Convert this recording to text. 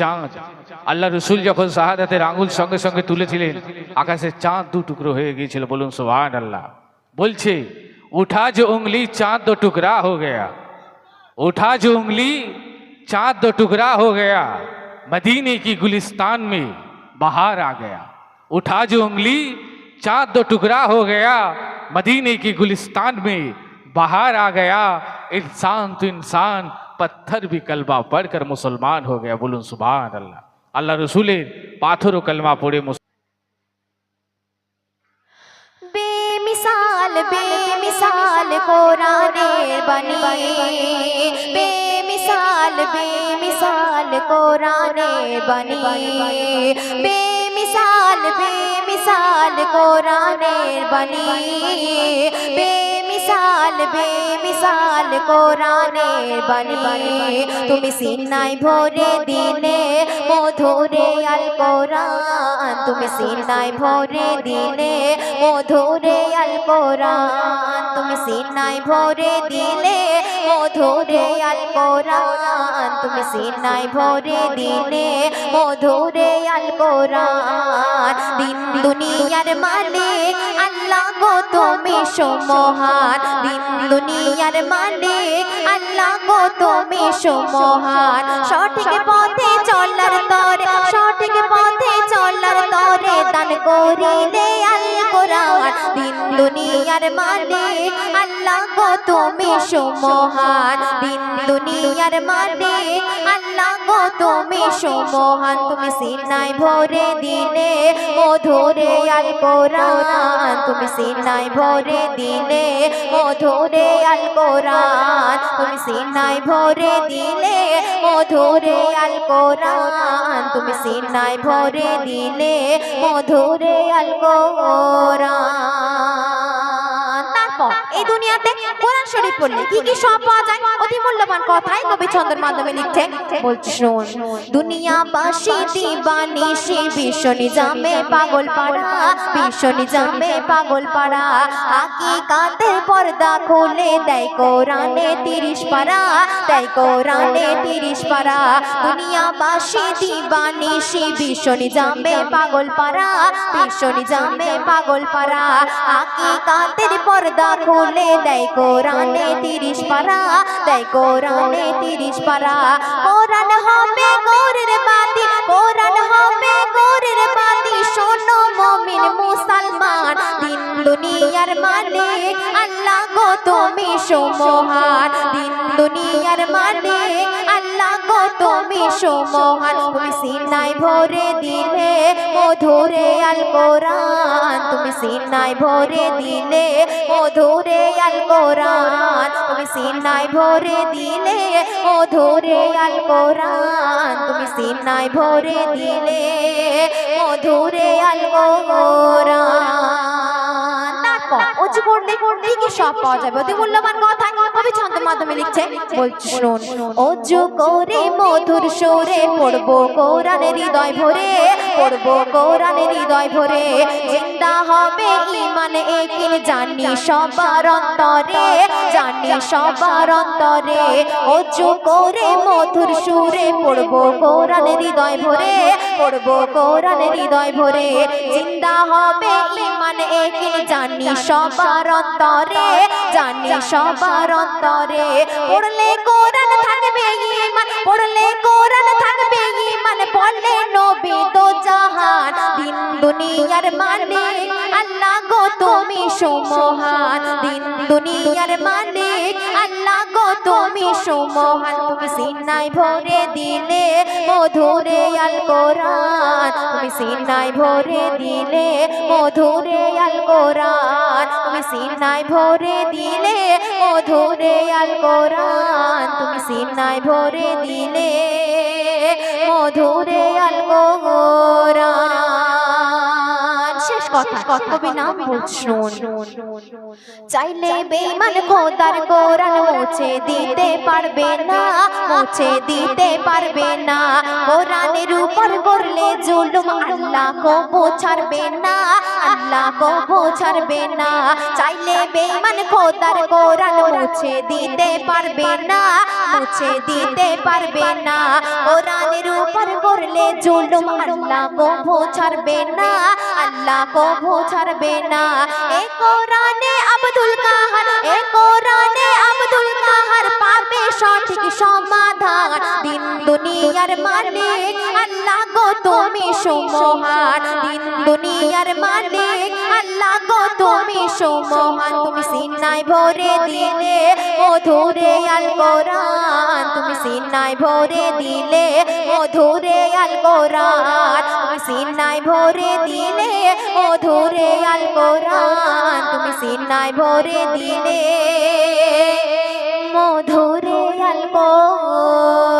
चाँद। अल्लाह रसुल जो शहदात आंगुल संगे संगे तुले आकाशे चाँद दो टुकड़ो हो गई बोलूँ सुहान अल्लाह उठा जो उंगली, चाँद दो टुकड़ा हो गया। उठा जो उंगली, चाँद दो टुकड़ा हो गया। मदीने की गुलिस्तान में बहार आ गया। उठा जो उंगली, चाँद दो टुकड़ा हो गया। मदीने की गुलिस्तान में बाहर आ गया। इंसान तो इंसान पत्थर भी कलमा पढ़कर मुसलमान हो गया, बोलूँ सुबह अल्लाह अल्लाह रसूल, पाथर कलमा पूरे बेमिसाल बेमिसाल कोराने बनी। बेमिसाल बेमिसाल कोराने बनी। बेमिसाल बेमिसाल कोराने बनी। बे বেমিসাল বেমিসাল কোরআনের বাণী। তুমি সিনাই ভরে দিলে মধুরে আল কোরআন। তুমি সিনাই ভরে দিলে মধুরে আল কোরআন। তুমি সিনাই ভরে দিলে মধুরে আল কোরআন। তুমি সিনাই ভরে দিলে মধুরে কোরআন দিন দুনিয়ার মালিক, আল্লাহ গো তুমি সমহান। দিন দুনিয়ার মালিক, আল্লাহ গো তুমি সমহান। সঠিক পথে চলার তরে সঠিক পথে চলার তরে দান দুনিয়ার মানে আল্লাহ গো তুমি সুমহান। দিন দুনিয়ার মানে আল্লাহ গো তুমি সুমহান। তুমি সিনাই ভরে দিনে আল কোরআন, তুমি সিনাই ভরে দিলে মধুরে আল কোরআন, তুমি সিনাই ভরে দিলে মধুরে আল কোরআন, তুমি সিনাই ভরে দিলে মধুরে আল কোরআন। তারপর এই দুনিয়াতে কোরআন শরীফ পড়লে কি কি সব পাওয়া যায়? অতি মূল্যবান কথাই কবি ছন্দের মাধ্যমে লিখছে। বলছি, শোন, দুনিয়াবাসী দিবানি সে বিশ্ব নিজামে পাগল পাড়া বিশ্ব নিজামে পাগল পাড়া। হাকিকাতের পর্দা খুলে দেয় কোরআনে তিরিশ পারা, দেয় কোরআনে তিরিশ পারা। দুনিয়াবাসী দিবানি সে বিশ্ব নিজামে পাগল পাড়া বিশ্ব নিজামে পাগল পাড়া। হাকিকাতের পর্দা খুলে দেয় কোরআনে তিরিশ পারা, দেয় কোরআনে তিরিশ পারা। কোরআন হবে গৌরের বাতি, কোরআন হবে গৌরের বাতি। শোনো মমিন মুসলমান, দিন দুনিয়ার মালিক, আল্লাহ গো তুমি সমহান। দিন দুনিয়ার মালিক, আল্লাহ গো তুমি সমহান। তুমি সিনাই ভরে দিলে মধুরে আল কোরআন। সিনাই ভরে দিলে মধুরে আল কোরআন। তুমি সিনাই ভরে দিলে মধুরে আল কোরআন। তুমি সিনাই ভরে দিলে মধুরে আল কোরআন। অজু করলে কি কি সব পাওয়া যাবে। অতি মূল্যবান কথা কবি ছন্দ মাধ্যমে লিখছে, বলছি, শুনুন, অজু করে মধুর সুরে পড়ব কোরআন হৃদয় ভরে, পড়ব কোরআন হৃদয় ভরে, জিন্দা হবে ইমান একিন জানি সবার অন্তরে, জানি সবার অন্তরে, অজু করে মধুর সুরে পড়ব কোরআন হৃদয় ভরে পড়ব, কোরআন হৃদয় ভরে। জিন্দা হবে ইমান একে, জানি সবার অন্তরে, জানি সবার অন্তরে। পড়লে কোরআন থাকবে দুনিয়ার মালিক আল্লাহ গো তুমি সমহান দিন। দুনিয়ার মালিক আল্লাহ গো তুমি সমহান। তুমি সিনাই ভরে দিলে মধুরে আল কোরআন তুমি সিনাই ভরে দিলে মধুরে আল কোরআন তুমি সিনাই ভরে দিলে মধুরে আল কোরআন তুমি সিনাই ভরে দিলে মধুরে আল কোরআন কথা কবি নাম বলছুন চাইলে বেমান খোদার কোরআন মুছে দিতে পারবে না মুছে দিতে পারবে না। কোরআনের উপর করলে জুলুম আল্লাহ কবু ছাড়বে না আল্লাহ কবু ছাড়বে না। চাইলে বেমান খোদার কোরআন মুছে দিতে পারবে না, মুছে দিতে পারবে না। কোরআনের উপর করলে জুলুম আল্লাহ কভু ছাড়বে না, আল্লাহ কভু ছাড়বে না। এ কোরআনে আব্দুল কাহার, এ কোরআনে আব্দুল কাহার পাবে সঠিক সমাধান দিন দুনিয়ার মালিক আল্লাহ গো, তুমি সুমহান। দিন দুনিয়ার মালিক আল্লাহ গো, তুমি সুমহান। তুমি সিনাই ভরে দিলে মধুরে আল কোরআন। তুমি সিনাই ভরে দিলে মধুরে আল কোরআন। তুমি সিনাই ভরে দিলে মধুরে আল কোরআন। তুমি সিনাই ভরে দিলে মধুরে আল কোরআন